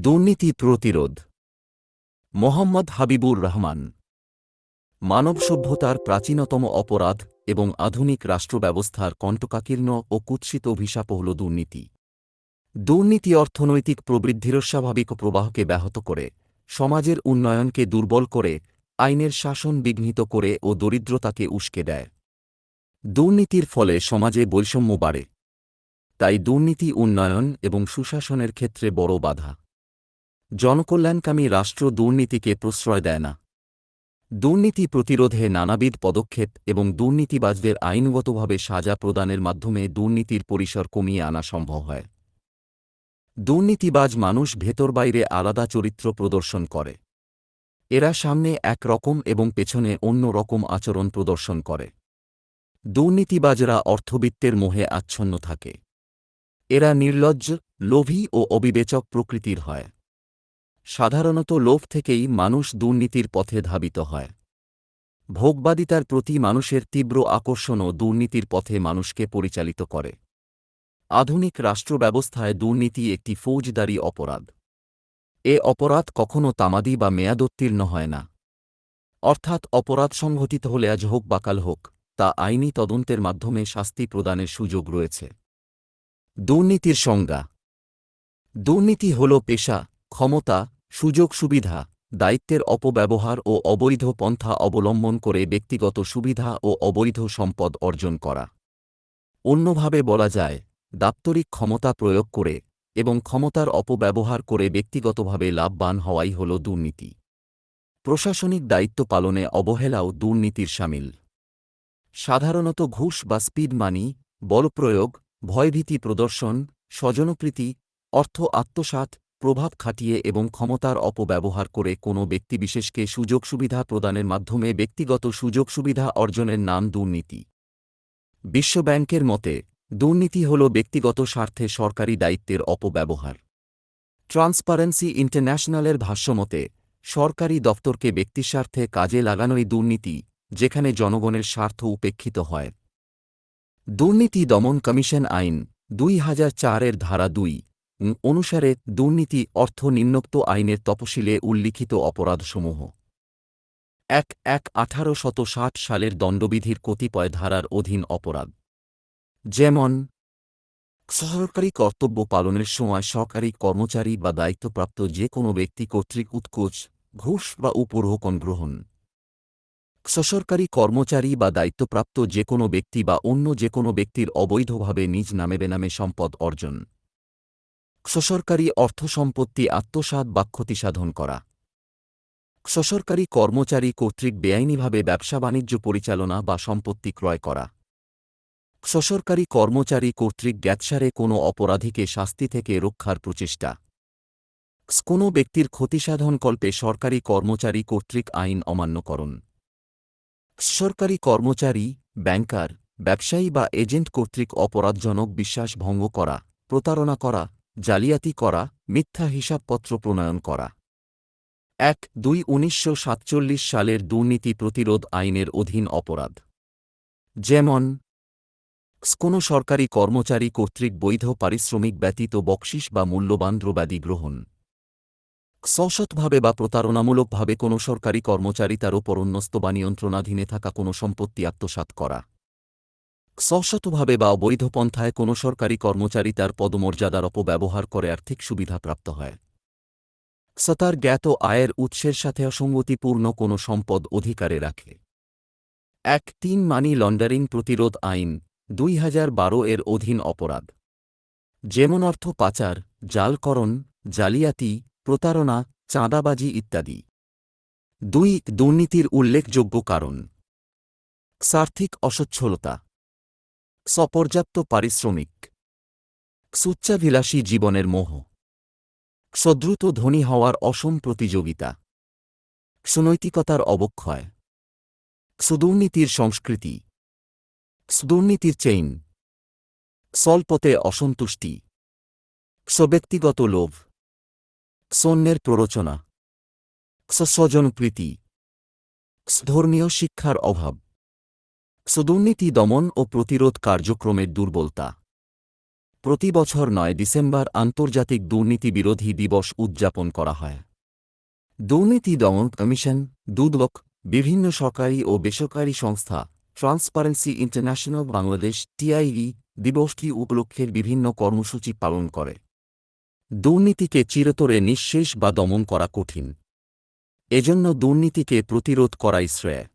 দুর্নীতি প্রতিরোধ। মোহাম্মদ হাবিবুর রহমান। মানব সভ্যতার প্রাচীনতম অপরাধ এবং আধুনিক রাষ্ট্রব্যবস্থার কণ্টকাকীর্ণ ও কুৎসিত অভিশাপ হল দুর্নীতি। দুর্নীতি অর্থনৈতিক প্রবৃদ্ধির স্বাভাবিক প্রবাহকে ব্যাহত করে, সমাজের উন্নয়নকে দুর্বল করে, আইনের শাসন বিঘ্নিত করে ও দরিদ্রতাকে উস্কে দেয়। দুর্নীতির ফলে সমাজে বৈষম্য বাড়ে। তাই দুর্নীতি উন্নয়ন এবং সুশাসনের ক্ষেত্রে বড় বাধা। জনকল্যাণকামী রাষ্ট্র দুর্নীতিকে প্রশ্রয় দেয় না। দুর্নীতি প্রতিরোধে নানাবিধ পদক্ষেপ এবং দুর্নীতিবাজদের আইনগতভাবে সাজা প্রদানের মাধ্যমে দুর্নীতির পরিসর কমিয়ে আনা সম্ভব হয়। দুর্নীতিবাজ মানুষ ভেতর বাইরে আলাদা চরিত্র প্রদর্শন করে। এরা সামনে এক রকম এবং পেছনে অন্য রকম আচরণ প্রদর্শন করে। দুর্নীতিবাজরা অর্থবিত্তের মোহে আচ্ছন্ন থাকে। এরা নির্লজ্জ, লোভী ও অবিবেচক প্রকৃতির হয়। সাধারণত লোভ থেকেই মানুষ দুর্নীতির পথে ধাবিত হয়। ভোগবাদিতার প্রতি মানুষের তীব্র আকর্ষণও দুর্নীতির পথে মানুষকে পরিচালিত করে। আধুনিক রাষ্ট্র ব্যবস্থায় দুর্নীতি একটি ফৌজদারি অপরাধ। এ অপরাধ কখনও তামাদি বা মেয়াদোত্তীর্ণ হয় না। অর্থাৎ অপরাধ সংঘটিত হলে আজ হোক বা কাল হোক, তা আইনি তদন্তের মাধ্যমে শাস্তি প্রদানের সুযোগ রয়েছে। দুর্নীতির সংজ্ঞা। দুর্নীতি হল পেশা, ক্ষমতা সুযোগ সুবিধা, দায়িত্বের অপব্যবহার ও অবৈধ পন্থা অবলম্বন করে ব্যক্তিগত সুবিধা ও অবৈধ সম্পদ অর্জন করা। অন্যভাবে বলা যায়, দাপ্তরিক ক্ষমতা প্রয়োগ করে এবং ক্ষমতার অপব্যবহার করে ব্যক্তিগতভাবে লাভবান হওয়াই হল দুর্নীতি। প্রশাসনিক দায়িত্ব পালনে অবহেলাও দুর্নীতির সামিল। সাধারণত ঘুষ বা স্পিড মানি, বলপ্রয়োগ, ভয়ভীতি প্রদর্শন, স্বজনপ্রীতি, অর্থ আত্মসাৎ প্রভাব খাটিয়ে এবং ক্ষমতার অপব্যবহার করে কোনো ব্যক্তিবিশেষকে সুযোগ সুবিধা প্রদানের মাধ্যমে ব্যক্তিগত সুযোগ সুবিধা অর্জনের নাম দুর্নীতি। বিশ্বব্যাংকের মতে, দুর্নীতি হল ব্যক্তিগত স্বার্থে সরকারি দায়িত্বের অপব্যবহার। ট্রান্সপারেন্সি ইন্টারন্যাশনালের ভাষ্যমতে সরকারি দপ্তরকে ব্যক্তিস্বার্থে কাজে লাগানোই দুর্নীতি, যেখানে জনগণের স্বার্থ উপেক্ষিত হয়। দুর্নীতি দমন কমিশন আইন দুই হাজার চারের ধারা দুই অনুসারে দুর্নীতি অর্থ নিম্নোক্ত আইনের তপশিলে উল্লিখিত অপরাধসমূহ। এক এক আঠারো শত ষাট সালের দণ্ডবিধির কতিপয় ধারার অধীন অপরাধ। যেমন সরকারি কর্তব্য পালনের সময় সরকারি কর্মচারী বা দায়িত্বপ্রাপ্ত যে কোনো ব্যক্তি কর্তৃক উৎকোচ, ঘুষ বা উপরোহকন গ্রহণ। সসরকারি কর্মচারী বা দায়িত্বপ্রাপ্ত যে কোনো ব্যক্তি বা অন্য যে কোনো ব্যক্তির অবৈধভাবে নিজ নামে বেনামে সম্পদ অর্জন। সরকারি অর্থ সম্পত্তি আত্মসাৎ বা ক্ষতিসাধন করা। সরকারি কর্মচারী কর্তৃক বেআইনিভাবে ব্যবসা বাণিজ্য পরিচালনা বা সম্পত্তি ক্রয় করা। সরকারি কর্মচারী কর্তৃক গ্যাৎসারে কোনো অপরাধীকে শাস্তি থেকে রক্ষার প্রচেষ্টা। কোনো ব্যক্তির ক্ষতিসাধনকল্পে সরকারি কর্মচারী কর্তৃক আইন অমান্যকরণ। সরকারি কর্মচারী, ব্যাংকার, ব্যবসায়ী বা এজেন্ট কর্তৃক অপরাধজনক বিশ্বাস ভঙ্গ করা, প্রতারণা করা জালিয়াতি করা, মিথ্যা হিসাবপত্র প্রণয়ন করা। এক, দুই, উনিশশো সালের দুর্নীতি প্রতিরোধ আইনের অধীন অপরাধ। যেমন, কোনো সরকারি কর্মচারী কর্তৃক বৈধ পারিশ্রমিক ব্যতীত বকশিস বা মূল্যবান দ্রব্যাদি গ্রহণ। সশৎভাবে বা প্রতারণামূলকভাবে কোনো সরকারি কর্মচারী তার ওপর অন্যস্ত বা নিয়ন্ত্রণাধীনে থাকা কোনো সম্পত্তি আত্মসাৎ করা। সশতভাবে বা অবৈধ পন্থায় কোনো সরকারি কর্মচারী তার পদমর্যাদার অপব্যবহার করে আর্থিক সুবিধা প্রাপ্ত হয়। সতার জ্ঞাত আয়ের উৎসের সাথে অসঙ্গতিপূর্ণ কোনো সম্পদ অধিকারে রাখে। এক, তিন, মানি লন্ডারিং প্রতিরোধ আইন, দুই হাজার বারো এর অধীন অপরাধ। যেমন অর্থ পাচার, জালকরণ, জালিয়াতি, প্রতারণা, চাঁদাবাজি ইত্যাদি। দুই, দুর্নীতির উল্লেখযোগ্য কারণ। সার্থিক অসচ্ছলতা। সপর্যাপ্ত পারিশ্রমিক। সুচ্চাভিলাষী জীবনের মোহ। সদ্রুত ধনী হওয়ার অসম প্রতিযোগিতা। সুনৈতিকতার অবক্ষয়। সুদুর্নীতির সংস্কৃতি। সুদুর্নীতির চেইন। স্বল্পতে অসন্তুষ্টি। স্বব্যক্তিগত লোভ। সৈন্যের প্ররোচনা। স্বজনপ্রীতি ধর্মীয় শিক্ষার অভাব। সুদুর্নীতি দমন ও প্রতিরোধ কার্যক্রমের দুর্বলতা। প্রতি বছর নয় ডিসেম্বর আন্তর্জাতিক দুর্নীতি বিরোধী দিবস উদযাপন করা হয়। দুর্নীতি দমন কমিশন দুদক বিভিন্ন সরকারি ও বেসরকারি সংস্থা, ট্রান্সপারেন্সি ইন্টারন্যাশনাল বাংলাদেশ টিআইই দিবসটি উপলক্ষের বিভিন্ন কর্মসূচি পালন করে। দুর্নীতিকে চিরতরে নিঃশেষ বা দমন করা কঠিন। এজন্য দুর্নীতিকে প্রতিরোধ করাই শ্রেয়।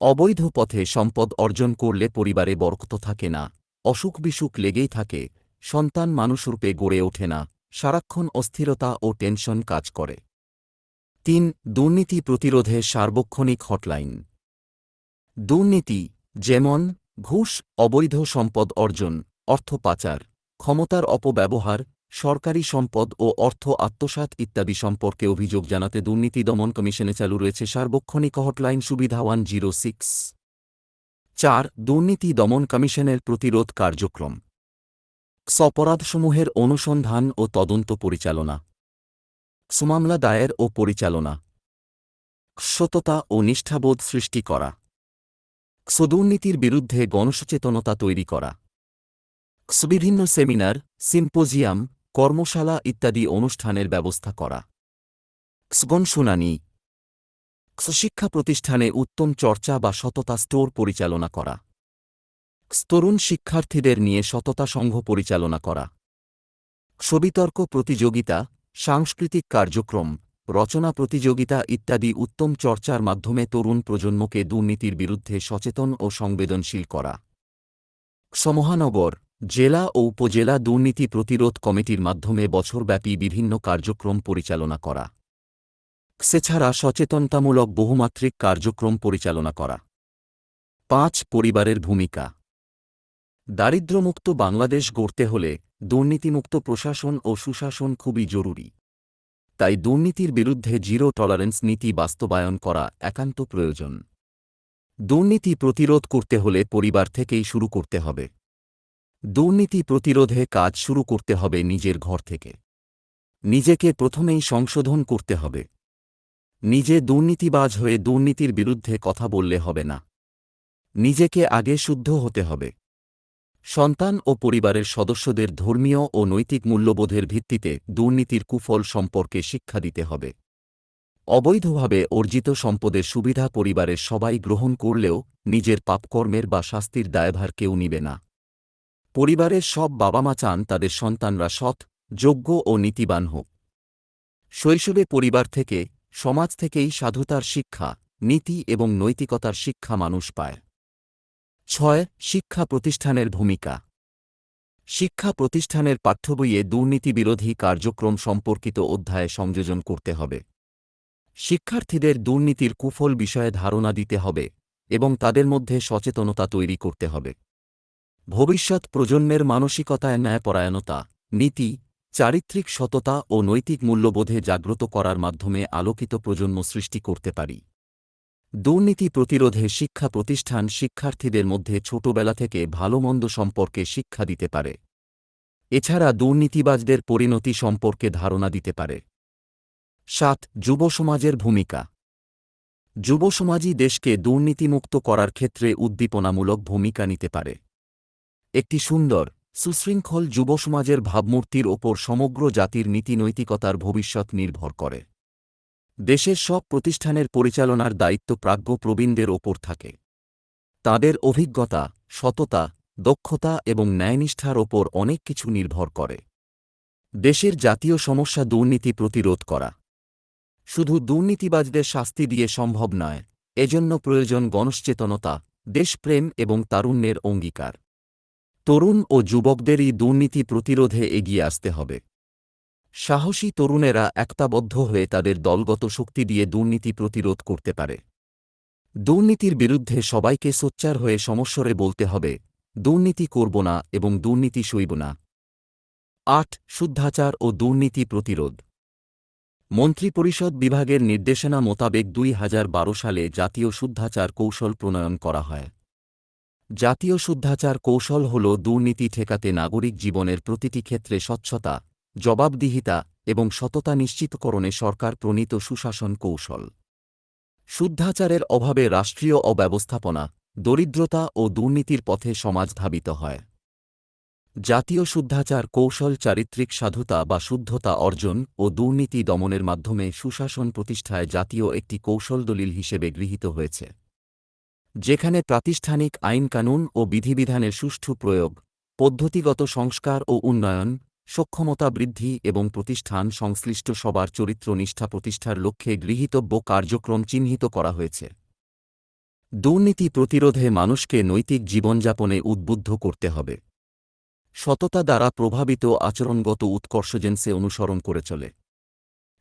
অবৈধ পথে সম্পদ অর্জন করলে পরিবারে বরকত থাকে না, অসুখ বিসুখ লেগেই থাকে, সন্তান মানুষরূপে গড়ে ওঠে না, সারাক্ষণ অস্থিরতা ও টেনশন কাজ করে। তিন, দুর্নীতি প্রতিরোধে সার্বক্ষণিক হটলাইন। দুর্নীতি, যেমন ঘুষ, অবৈধ সম্পদ অর্জন, অর্থ পাচার, ক্ষমতার অপব্যবহার সরকারি সম্পদ ও অর্থ আত্মসাৎ ইত্যাদি সম্পর্কে অভিযোগ জানাতে দুর্নীতি দমন কমিশনে চালু রয়েছে সার্বক্ষণিক হটলাইন সুবিধা ওয়ান জিরো সিক্স। চার, দুর্নীতি দমন কমিশনের প্রতিরোধ কার্যক্রম। অপরাধসমূহের অনুসন্ধান ও তদন্ত পরিচালনা। সুমামলা দায়ের ও পরিচালনা। সততা ও নিষ্ঠাবোধ সৃষ্টি করা। সদুর্নীতির বিরুদ্ধে গণসচেতনতা তৈরি করা। বিভিন্ন সেমিনার, সিম্পোজিয়াম কর্মশালা ইত্যাদি অনুষ্ঠানের ব্যবস্থা করা। স্গন শুনানি। শিক্ষা প্রতিষ্ঠানে উত্তম চর্চা বা সততা স্টোর পরিচালনা করা। তরুণ শিক্ষার্থীদের নিয়ে সততা সংঘ পরিচালনা করা। সবিতর্ক প্রতিযোগিতা, সাংস্কৃতিক কার্যক্রম, রচনা প্রতিযোগিতা ইত্যাদি উত্তম চর্চার মাধ্যমে তরুণ প্রজন্মকে দুর্নীতির বিরুদ্ধে সচেতন ও সংবেদনশীল করা। সমহানগর জেলা ও উপজেলা দুর্নীতি প্রতিরোধ কমিটির মাধ্যমে বছরব্যাপী বিভিন্ন কার্যক্রম পরিচালনা করা। সেছাড়া সচেতনতামূলক বহুমাত্রিক কার্যক্রম পরিচালনা করা। পাঁচ, পরিবারের ভূমিকা। দারিদ্র্যমুক্ত বাংলাদেশ গড়তে হলে দুর্নীতিমুক্ত প্রশাসন ও সুশাসন খুবই জরুরি। তাই দুর্নীতির বিরুদ্ধে জিরো টলারেন্স নীতি বাস্তবায়ন করা একান্ত প্রয়োজন। দুর্নীতি প্রতিরোধ করতে হলে পরিবার থেকেই শুরু করতে হবে। দুর্নীতি প্রতিরোধে কাজ শুরু করতে হবে নিজের ঘর থেকে। নিজেকে প্রথমেই সংশোধন করতে হবে। নিজে দুর্নীতিবাজ হয়ে দুর্নীতির বিরুদ্ধে কথা বললে হবে না। নিজেকে আগে শুদ্ধ হতে হবে। সন্তান ও পরিবারের সদস্যদের ধর্মীয় ও নৈতিক মূল্যবোধের ভিত্তিতে দুর্নীতির কুফল সম্পর্কে শিক্ষা দিতে হবে। অবৈধভাবে অর্জিত সম্পদের সুবিধা পরিবারের সবাই গ্রহণ করলেও নিজের পাপকর্মের বা শাস্তির দায়ভার কেউ নিবে না। পরিবারের সব বাবা মা চান তাদের সন্তানরা সৎ, যোগ্য ও নীতিবান হোক। শৈশবে পরিবার থেকে, সমাজ থেকেই সাধুতার শিক্ষা, নীতি এবং নৈতিকতার শিক্ষা মানুষ পায়। ছয়, শিক্ষা প্রতিষ্ঠানের ভূমিকা। শিক্ষা প্রতিষ্ঠানের পাঠ্যবইয়ে দুর্নীতিবিরোধী কার্যক্রম সম্পর্কিত অধ্যায়ে সংযোজন করতে হবে। শিক্ষার্থীদের দুর্নীতির কুফল বিষয়ে ধারণা দিতে হবে এবং তাদের মধ্যে সচেতনতা তৈরি করতে হবে। ভবিষ্যৎ প্রজন্মের মানসিকতায় ন্যায়পরায়ণতা, নীতি, চারিত্রিক সততা ও নৈতিক মূল্যবোধে জাগ্রত করার মাধ্যমে আলোকিত প্রজন্ম সৃষ্টি করতে পারি। দুর্নীতি প্রতিরোধে শিক্ষা প্রতিষ্ঠান শিক্ষার্থীদের মধ্যে ছোটবেলা থেকে ভালোমন্দ সম্পর্কে শিক্ষা দিতে পারে। এছাড়া দুর্নীতিবাজদের পরিণতি সম্পর্কে ধারণা দিতে পারে। সাত, যুব সমাজের ভূমিকা। যুব সমাজই দেশকে দুর্নীতিমুক্ত করার ক্ষেত্রে উদ্দীপনামূলক ভূমিকা নিতে পারে। একটি সুন্দর, সুশৃঙ্খল যুব সমাজের ভাবমূর্তির ওপর সমগ্র জাতির নীতিনৈতিকতার ভবিষ্যৎ নির্ভর করে। দেশের সব প্রতিষ্ঠানের পরিচালনার দায়িত্ব প্রাজ্ঞ প্রবীণদের ওপর থাকে। তাদের অভিজ্ঞতা, সততা, দক্ষতা এবং ন্যায়নিষ্ঠার ওপর অনেক কিছু নির্ভর করে। দেশের জাতীয় সমস্যা দুর্নীতি প্রতিরোধ করা। শুধু দুর্নীতিবাজদের শাস্তি দিয়ে সম্ভব নয়, এজন্য প্রয়োজন গণসচেতনতা দেশপ্রেম এবং তারুণ্যের অঙ্গীকার। তরুণ ও যুবকদেরই দুর্নীতি প্রতিরোধে এগিয়ে আসতে হবে। সাহসী তরুণেরা একতাবদ্ধ হয়ে তাদের দলগত শক্তি দিয়ে দুর্নীতি প্রতিরোধ করতে পারে। দুর্নীতির বিরুদ্ধে সবাইকে সোচ্চার হয়ে সমস্যরে বলতে হবে, দুর্নীতি করব না এবং দুর্নীতি সইব না। আট, শুদ্ধাচার ও দুর্নীতি প্রতিরোধ। মন্ত্রিপরিষদ বিভাগের নির্দেশনা মোতাবেক দুই হাজার বারো সালে জাতীয় শুদ্ধাচার কৌশল প্রণয়ন করা হয়। জাতীয় শুদ্ধাচার কৌশল হল দুর্নীতি ঠেকাতে নাগরিক জীবনের প্রতিটি ক্ষেত্রে স্বচ্ছতা, জবাবদিহিতা এবং সততা নিশ্চিতকরণে সরকার প্রণীত সুশাসন কৌশল। শুদ্ধাচারের অভাবে রাষ্ট্রীয় অব্যবস্থাপনা, দরিদ্রতা ও দুর্নীতির পথে সমাজ ধাবিত হয়। জাতীয় শুদ্ধাচার কৌশল চারিত্রিক সাধুতা বা শুদ্ধতা অর্জন ও দুর্নীতি দমনের মাধ্যমে সুশাসন প্রতিষ্ঠায় জাতীয় একটি কৌশল দলিল হিসেবে গৃহীত হয়েছে। যেখানে প্রাতিষ্ঠানিক আইনকানুন ও বিধিবিধানের সুষ্ঠু প্রয়োগ, পদ্ধতিগত সংস্কার ও উন্নয়ন, সক্ষমতা বৃদ্ধি এবং প্রতিষ্ঠান সংশ্লিষ্ট সবার চরিত্র নিষ্ঠা প্রতিষ্ঠার লক্ষ্যে গৃহীতব্য কার্যক্রম চিহ্নিত করা হয়েছে। দুর্নীতি প্রতিরোধে মানুষকে নৈতিক জীবনযাপনে উদ্বুদ্ধ করতে হবে। সততা দ্বারা প্রভাবিত আচরণগত উৎকর্ষজেন্সে অনুসরণ করে চলে।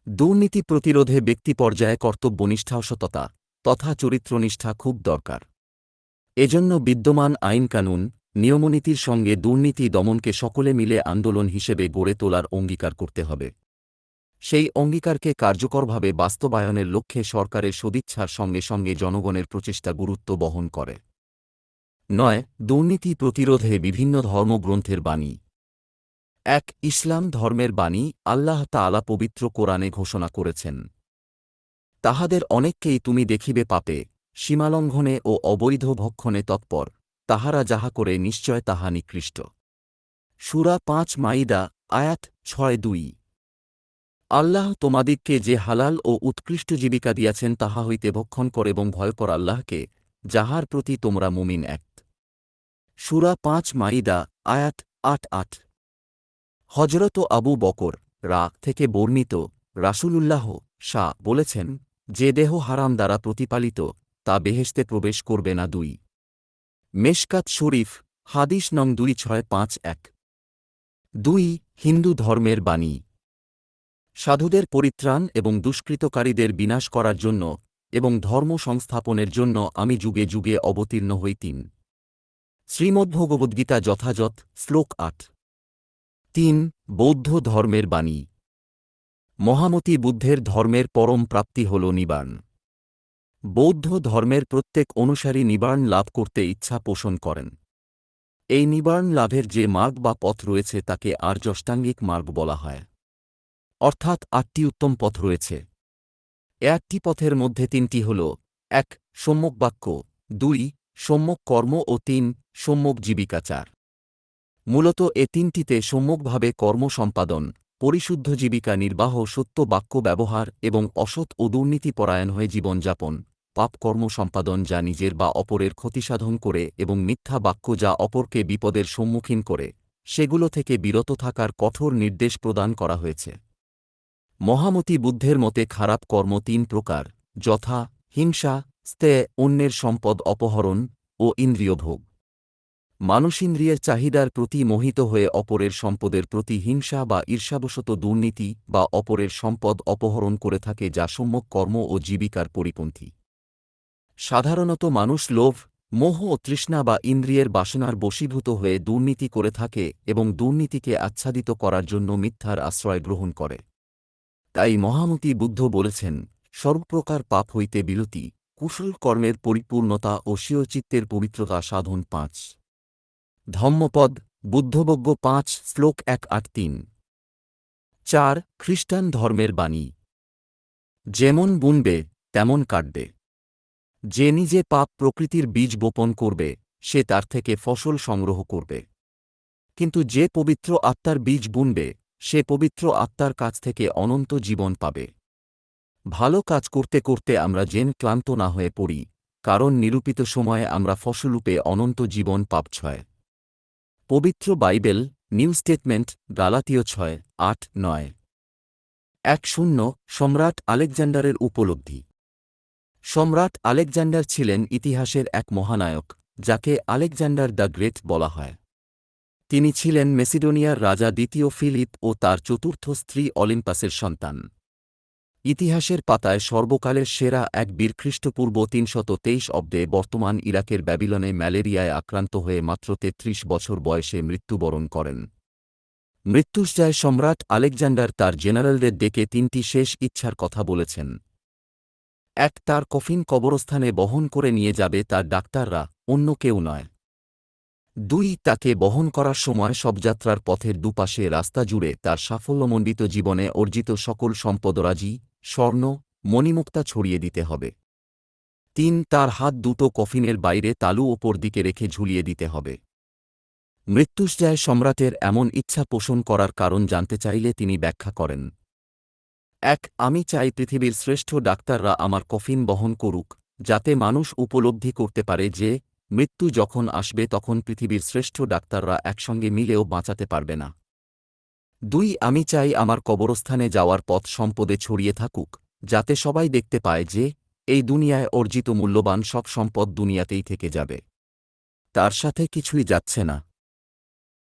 দুর্নীতি প্রতিরোধে ব্যক্তি পর্যায়ে কর্তব্যনিষ্ঠা সততা। তথা চরিত্রনিষ্ঠা খুব দরকার। এজন্য বিদ্যমান আইনকানুন নিয়মনীতির সঙ্গে দুর্নীতি দমনকে সকলে মিলে আন্দোলন হিসেবে গড়ে তোলার অঙ্গীকার করতে হবে। সেই অঙ্গীকারকে কার্যকরভাবে বাস্তবায়নের লক্ষ্যে সরকারের সদিচ্ছার সঙ্গে সঙ্গে জনগণের প্রচেষ্টা গুরুত্ব বহন করে। নয়, দুর্নীতি প্রতিরোধে বিভিন্ন ধর্মগ্রন্থের বাণী। এক, ইসলাম ধর্মের বাণী আল্লাহ তাআলা পবিত্র কোরআনে ঘোষণা করেছেন। তাহাদের অনেককেই তুমি দেখিবে পাপে, সীমালঙ্ঘনে ও অবৈধ ভক্ষণে তৎপর, তাহারা যাহা করে নিশ্চয় তাহা নিকৃষ্ট। সুরা পাঁচ মাইদা, আয়াত ছয় দুই। আল্লাহ তোমাদিগকে যে হালাল ও উৎকৃষ্ট জীবিকা দিয়াছেন তাহা হইতে ভক্ষণ কর এবং ভয় কর আল্লাহকে, যাহার প্রতি তোমরা মুমিন এক। সুরা পাঁচ মাইদা, আয়াত আট আট। হজরত আবু বকর রা থেকে বর্ণিত রাসূলুল্লাহ শাহ বলেছেন যে দেহ হারাম দ্বারা প্রতিপালিত, তা বেহেশতে প্রবেশ করবে না দুই। মেশকাত শরীফ, হাদিস নং দুই ছয় পাঁচ এক। দুই, হিন্দু ধর্মের বাণী। সাধুদের পরিত্রাণ এবং দুষ্কৃতকারীদের বিনাশ করার জন্য এবং ধর্ম সংস্থাপনের জন্য আমি যুগে যুগে অবতীর্ণ হই তিন। শ্রীমদ্ভগবদ্গীতা যথাযথ, শ্লোক আট। তিন, বৌদ্ধ ধর্মের বাণী। মহামতি বুদ্ধের ধর্মের পরম প্রাপ্তি হল নিবার্ণ। বৌদ্ধ ধর্মের প্রত্যেক অনুসারী নিবার্ণ লাভ করতে ইচ্ছা পোষণ করেন। এই নিবার্ণ লাভের যে মার্গ বা পথ রয়েছে তাকে আর্যষ্টাঙ্গিক মার্গ বলা হয়। অর্থাৎ আটটি উত্তম পথ রয়েছে। এ আটটি পথের মধ্যে তিনটি হল, এক, সম্যক বাক্য, দুই, সম্যক কর্ম ও তিন, সম্যক জীবিকাচার। মূলত এ তিনটিতে সম্যকভাবে কর্ম সম্পাদন পরিশুদ্ধ জীবিকা নির্বাহ, সত্য বাক্য ব্যবহার এবং অসৎ ও দুর্নীতিপরায়ণ হয়ে জীবনযাপন পাপকর্ম সম্পাদন যা নিজের বা অপরের ক্ষতিসাধন করে এবং মিথ্যা বাক্য যা অপরকে বিপদের সম্মুখীন করে, সেগুলো থেকে বিরত থাকার কঠোর নির্দেশ প্রদান করা হয়েছে। মহামতি বুদ্ধের মতে খারাপ কর্ম তিন প্রকার, যথা, হিংসা, স্তে, অন্যের সম্পদ অপহরণ ও ইন্দ্রিয়ভোগ। মানুষিন্দ্রিয়ের চাহিদার প্রতি মোহিত হয়ে অপরের সম্পদের প্রতি হিংসা বা ঈর্ষাবশত দুর্নীতি বা অপরের সম্পদ অপহরণ করে থাকে যা সম্যক কর্ম ও জীবিকার পরিপন্থী। সাধারণত মানুষ লোভ, মোহ ও তৃষ্ণা বা ইন্দ্রিয়ের বাসনার বশীভূত হয়ে দুর্নীতি করে থাকে এবং দুর্নীতিকে আচ্ছাদিত করার জন্য মিথ্যার আশ্রয় গ্রহণ করে। তাই মহামতি বুদ্ধ বলেছেন, সর্বপ্রকার পাপ হইতে বিরতি কুশল কর্মের পরিপূর্ণতা ও স্বীয়চিত্তের পবিত্রতা সাধন পাঁচ। ধম্মপদ, বুদ্ধবজ্ঞ পাঁচ, শ্লোক এক আট তিন। চার, খ্রিস্টান ধর্মের বাণী। যেমন বুনবে, তেমন কাটবে। যে নিজে পাপ প্রকৃতির বীজ বপন করবে, সে তার থেকে ফসল সংগ্রহ করবে। কিন্তু যে পবিত্র আত্মার বীজ বুনবে, সে পবিত্র আত্মার কাছ থেকে অনন্ত জীবন পাবে। ভালো কাজ করতে করতে আমরা জেন ক্লান্ত না হয়ে পড়ি, কারণ নিরূপিত সময়ে আমরা ফসলরূপে অনন্ত জীবন পাপছয় পবিত্র বাইবেল, নিউ স্টেটমেন্ট, গালাতীয় ছয়, আট, নয়। এক শূন্য, সম্রাট আলেকজান্ডারের উপলব্ধি। সম্রাট আলেকজান্ডার ছিলেন ইতিহাসের এক মহানায়ক, যাকে আলেকজান্ডার দ্য গ্রেট বলা হয়। তিনি ছিলেন মেসিডোনিয়ার রাজা দ্বিতীয় ফিলিপ ও তার চতুর্থ স্ত্রী অলিম্পাসের সন্তান। ইতিহাসের পাতায় সর্বকালের সেরা এক বীর খ্রিস্টপূর্ব তিনশত তেইশ অব্দে বর্তমান ইরাকের ব্যাবিলনে ম্যালেরিয়ায় আক্রান্ত হয়ে মাত্র তেত্রিশ বছর বয়সে মৃত্যুবরণ করেন। মৃত্যুশযায় সম্রাট আলেকজান্ডার তার জেনারেলদের ডেকে তিনটি শেষ ইচ্ছার কথা বলেছেন। এক, তার কফিন কবরস্থানে বহন করে নিয়ে যাবে তার ডাক্তাররা, অন্য কেউ নয়। দুই, তাকে বহন করার সময় শবযাত্রার পথের দুপাশে রাস্তা জুড়ে তার সাফল্যমণ্ডিত জীবনে অর্জিত সকল সম্পদরাজি স্বর্ণ, মণিমুক্তা ছড়িয়ে দিতে হবে। তিন, তার হাত দুটো কফিনের বাইরে তালু ওপর দিকে রেখে ঝুলিয়ে দিতে হবে। মৃত্যুঞ্জয় সম্রাটের এমন ইচ্ছা পোষণ করার কারণ জানতে চাইলে তিনি ব্যাখ্যা করেন। এক, আমি চাই পৃথিবীর শ্রেষ্ঠ ডাক্তাররা আমার কফিন বহন করুক, যাতে মানুষ উপলব্ধি করতে পারে যে, মৃত্যু যখন আসবে তখন পৃথিবীর শ্রেষ্ঠ ডাক্তাররা একসঙ্গে মিলেও বাঁচাতে পারবে না। দুই, আমি চাই আমার কবরস্থানে যাওয়ার পথ সম্পদে ছড়িয়ে থাকুক, যাতে সবাই দেখতে পায় যে, এই দুনিয়ায় অর্জিত মূল্যবান সব সম্পদ দুনিয়াতেই থেকে যাবে। তার সাথে কিছুই যাচ্ছে না।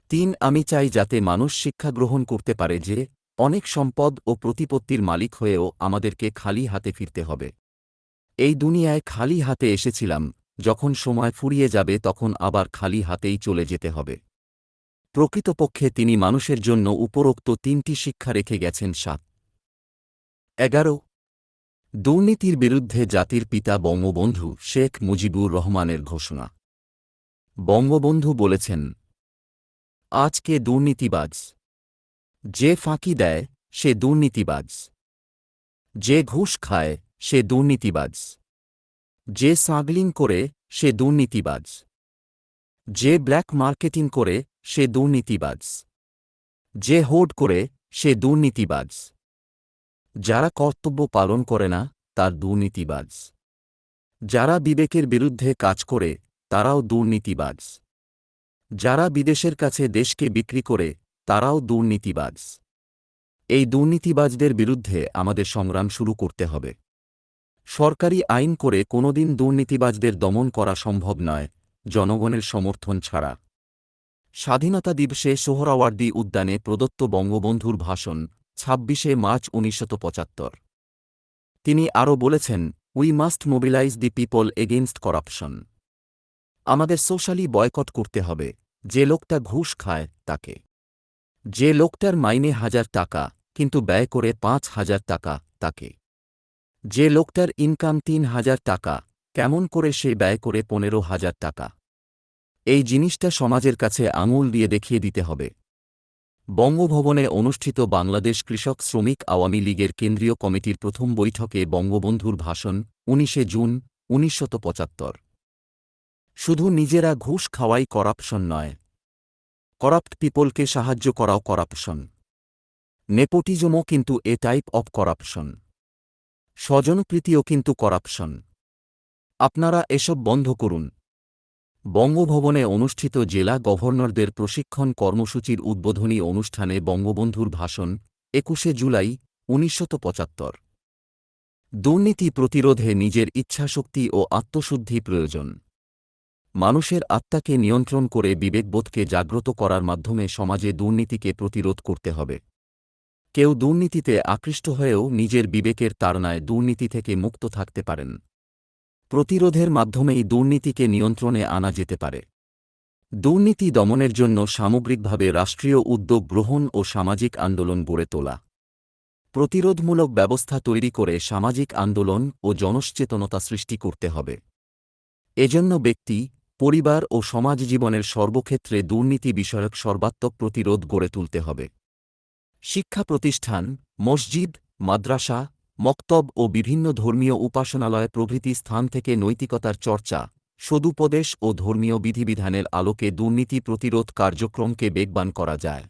তিন, আমি চাই যাতে মানুষ শিক্ষা গ্রহণ করতে পারে যে, অনেক সম্পদ ও প্রতিপত্তির মালিক হয়েও আমাদেরকে খালি হাতে ফিরতে হবে। এই দুনিয়ায় খালি হাতে এসেছিলাম, যখন সময় ফুরিয়ে যাবে তখন আবার খালি হাতেই চলে যেতে হবে। প্রকৃতপক্ষে তিনি মানুষের জন্য উপরোক্ত তিনটি শিক্ষা রেখে গেছেন সাত। এগারো। দুর্নীতির বিরুদ্ধে জাতির পিতা বঙ্গবন্ধু শেখ মুজিবুর রহমানের ঘোষণা। বঙ্গবন্ধু বলেছেন, আজকে দুর্নীতিবাজ। যে ফাঁকি দেয়, সে দুর্নীতিবাজ। যে ঘুষ খায়, সে দুর্নীতিবাজ। যে সাগলিং করে, সে দুর্নীতিবাজ। যে ব্ল্যাক মার্কেটিং করে সে দুর্নীতিবাজ। যে হোড করে, সে দুর্নীতিবাজ। যারা কর্তব্য পালন করে না, তার দুর্নীতিবাজ। যারা বিবেকের বিরুদ্ধে কাজ করে, তারাও দুর্নীতিবাজ। যারা বিদেশের কাছে দেশকে বিক্রি করে, তারাও দুর্নীতিবাজ। এই দুর্নীতিবাজদের বিরুদ্ধে আমাদের সংগ্রাম শুরু করতে হবে। সরকারি আইন করে কোনোদিন দুর্নীতিবাজদের দমন করা সম্ভব নয়, জনগণের সমর্থন ছাড়া। স্বাধীনতা দিবসে সোহরাওয়ার্দী উদ্যানে প্রদত্ত বঙ্গবন্ধুর ভাষণ, ছাব্বিশে মার্চ উনিশশত তিনি আরও বলেছেন we must mobilise the people against corruption আমাদের সোশ্যালি বয়কট করতে হবে, যে লোকটা ঘুষ খায়, তাকে। যে লোকটার মাইনে হাজার টাকা, কিন্তু ব্যয় করে পাঁচ হাজার টাকা, তাকে। যে লোকটার ইনকাম তিন হাজার টাকা, কেমন করে সে ব্যয় করে পনেরো হাজার টাকা। এই জিনিসটা সমাজের কাছে আঙুল দিয়ে দেখিয়ে দিতে হবে। বঙ্গভবনে অনুষ্ঠিত বাংলাদেশ কৃষক শ্রমিক আওয়ামী লীগের কেন্দ্রীয় কমিটির প্রথম বৈঠকে বঙ্গবন্ধুর ভাষণ, উনিশে জুন উনিশশত শুধু নিজেরা ঘুষ খাওয়াই করাপশন নয়। করাপ্ট পিপলকে সাহায্য করাও করাপশন। নেপোটিজমও কিন্তু এ টাইপ অব করাপশন। স্বজনপ্রীতিও কিন্তু করাপশন। আপনারা এসব বন্ধ করুন। বঙ্গভবনে অনুষ্ঠিত জেলা গভর্নরদের প্রশিক্ষণ কর্মসূচির উদ্বোধনী অনুষ্ঠানে বঙ্গবন্ধুর ভাষণ, একুশে জুলাই উনিশশত পঁচাত্তর। দুর্নীতি প্রতিরোধে নিজের ইচ্ছাশক্তি ও আত্মশুদ্ধি প্রয়োজন। মানুষের আত্মাকে নিয়ন্ত্রণ করে বিবেকবোধকে জাগ্রত করার মাধ্যমে সমাজে দুর্নীতিকে প্রতিরোধ করতে হবে। কেউ দুর্নীতিতে আকৃষ্ট হয়েও নিজের বিবেকের তাড়নায় দুর্নীতি থেকে মুক্ত থাকতে পারেন। প্রতিরোধের মাধ্যমেই দুর্নীতিকে নিয়ন্ত্রণে আনা যেতে পারে। দুর্নীতি দমনের জন্য সামগ্রিকভাবে রাষ্ট্রীয় উদ্যোগ গ্রহণ ও সামাজিক আন্দোলন গড়ে তোলা। প্রতিরোধমূলক ব্যবস্থা তৈরি করে সামাজিক আন্দোলন ও জনসচেতনতা সৃষ্টি করতে হবে। এজন্য ব্যক্তি, পরিবার ও সমাজ জীবনের সর্বক্ষেত্রে দুর্নীতি বিষয়ক সর্বাত্মক প্রতিরোধ গড়ে তুলতে হবে। শিক্ষা প্রতিষ্ঠান, মসজিদ, মাদ্রাসা মক্তব ও বিভিন্ন ধর্মীয় উপাসনালয় প্রভৃতি স্থান থেকে নৈতিকতার চর্চা, সদুপদেশ ও ধর্মীয় বিধিবিধানের আলোকে দুর্নীতি প্রতিরোধ কার্যক্রমকে বেগবান করা যায়।